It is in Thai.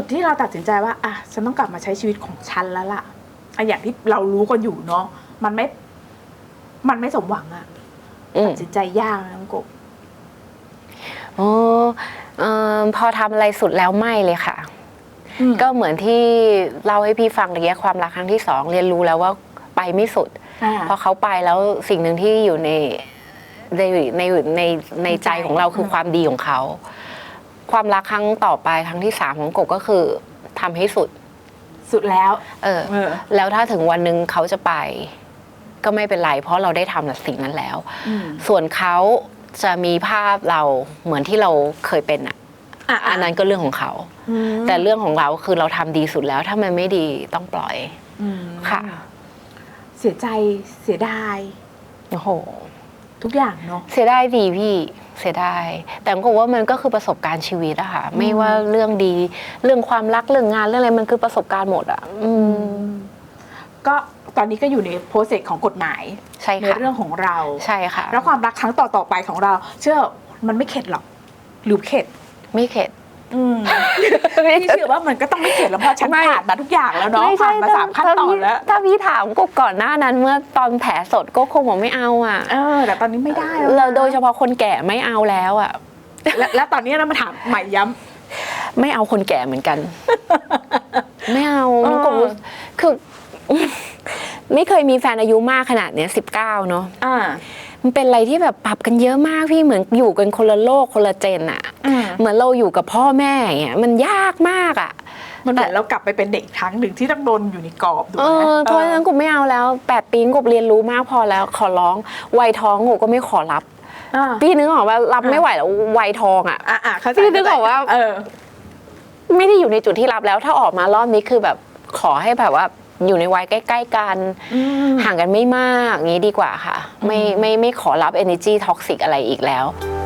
จุดที่เราตัดสินใจว่าอะฉันต้องกลับมาใช้ชีวิตของฉันแล้วล่ะอะอย่างที่เรารู้กันอยู่เนาะมันไม่ มันไม่สมหวังอะอืมตัดสินใจยากนะน้องกบโอ้เอิ่มพอทำอะไรสุดแล้วไม่เลยค่ะก็ก็เหมือนที่เล่าให้พี่ฟังระยะความรักครั้งที่สองเรียนรู้แล้วว่าไปไม่สุดพอเขาไปแล้วสิ่งหนึ่งที่อยู่ในในในในในใจของเราคือความดีของเขา ความรักครั้งต่อไปครั้งที่สามของกบก็คือทำให้สุด สุดแล้ว เออ เออ แล้วถ้าถึงวันหนึ่งเขาจะไป ก็ไม่เป็นไร เพราะเราได้ทำสิ่งนั้นแล้ว อืมส่วนเขาจะมีภาพเราเหมือนที่เราเคยเป็นอะ อะอันนั้นก็เรื่องของเขา อืมแต่เรื่องของเราคือเราทำดีสุดแล้ว ถ้ามันไม่ดีต้องปล่อยอืมค่ะ เสียใจเสียดาย โอ้โห ทุกอย่างเนาะ เสียดายดีพี่เสียดายแต่ก็ว่ามันก็คือประสบการณ์ชีวิตอะค่ะ ไม่ว่าเรื่องดี เรื่องความรักเรื่องงานเรื่องอะไรมันคือประสบการณ์หมดอะอืมก็ตอนนี้ก็อยู่ในโปรเซสของกฎหมายใช่ในค่ะเรื่องของเรา ใช่ค่ะแล้วความรักครั้งต่อๆไปของเรา เชื่อมันไม่เข็ดหรอกหรือเข็ด ไม่เข็ด อืม พี่เชื่อว่ามันก็ต้องไม่เข็ดแล้วเพราะฉันไม่ผ่านมาทุกอย่างแล้วเนาะไม่ใช่ผ่านมาสามขั้นตอนแล้ว ถ้าพี่ถามกบก่อนหน้านั้นเมื่อตอนแผลสดก็คงบอกไม่เอาอะเออแต่ตอนนี้ไม่ได้แล้วนะเราโดยเฉพาะคนแก่ไม่เอาแล้วอะและและตอนนี้เรามาถามใหม่ย้ำไม่เอาคนแก่เหมือนกัน ไม่เอาเออกบรู้คือ ไม่เคยมีแฟนอายุมากขนาดเนี้ยสิบเก้าเนาะอ่า มันเป็นอะไรที่แบบปรับกันเยอะมากพี่เหมือนอยู่กันคนละโลกคนละเจนอะอืมเหมือนเราอยู่กับพ่อแม่อย่างเงี้ยมันยากมากอะมันเหมือนเรากลับไปเป็นเด็กอีกครั้งหนึ่งที่ต้องโดนอยู่ในกรอบดูเออเพราะฉะนั้นกูไม่เอาแล้วแปดปีกูเรียนรู้มากพอแล้วขอร้องวัยท้องกูก็ไม่ขอรับอ่าพี่นึกออกว่ารับไม่ไหวแล้ววัยทองอะอ่าอ่าเข้าใจพี่นึกออกว่าเออไม่ได้อยู่ในจุดที่รับแล้วถ้าออกมารอบนี้คือแบบขอให้แบบว่า อยู่ในวัยใกล้ ๆ กันอืมห่างกันไม่มากงี้ดีกว่าค่ะ ไม่ไม่ไม่ขอรับ energy toxic อะไรอีกแล้วอ